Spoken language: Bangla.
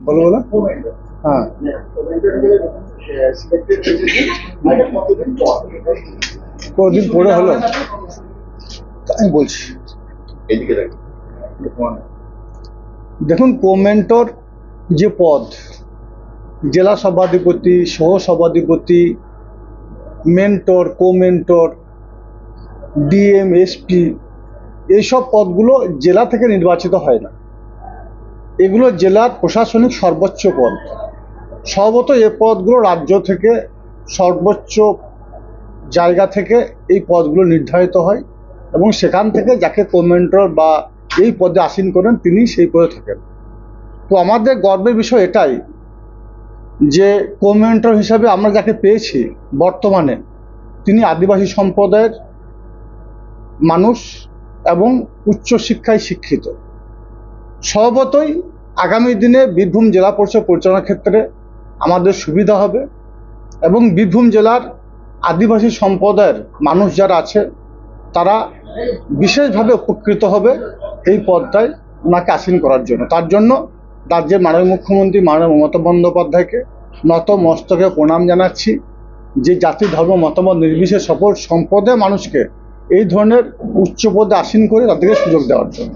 বলো বলো। হ্যাঁ। কদিন পরে হলো? আমি বলছি। দেখুন কোমেন্টর যে পদ জেলা সভাধিপতি সহ সভাধিপতি মেন্টর কোমেন্টর ডিএম এসপি এইসব পদগুলো জেলা থেকে নির্বাচিত হয় না। এগুলো জেলার প্রশাসনিক সর্বোচ্চ পদ। সর্বত এ পদগুলো রাজ্য থেকে সর্বোচ্চ জায়গা থেকে এই পদগুলো নির্ধারিত হয় এবং সেখান থেকে যাকে কোমেন্টর বা এই পদে আসীন করেন তিনি সেই পদে থাকেন। তো আমাদের গর্বের বিষয় এটাই যে কোমেন্টর হিসাবে আমরা যাকে পেয়েছি বর্তমানে, তিনি আদিবাসী সম্প্রদায়ের মানুষ এবং উচ্চশিক্ষায় শিক্ষিত। স্বভাবতই আগামী দিনে বীরভূম জেলা পরিষদ পরিচালনার ক্ষেত্রে আমাদের সুবিধা হবে এবং বীরভূম জেলার আদিবাসী সম্প্রদায়ের মানুষ যারা আছে, তারা বিশেষভাবে উপকৃত হবে এই পদটায় ওনাকে আসীন করার জন্য। তার জন্য রাজ্যের মাননীয় মুখ্যমন্ত্রী মাননীয় মমতা বন্দ্যোপাধ্যায়কে নত মস্তকে প্রণাম জানাচ্ছি যে জাতি, ধর্ম, মতামত নির্বিশেষে সকল সম্প্রদায়ের মানুষকে এই ধরনের উচ্চ পদে আসীন করে তাদেরকে সুযোগ দেওয়ার জন্য।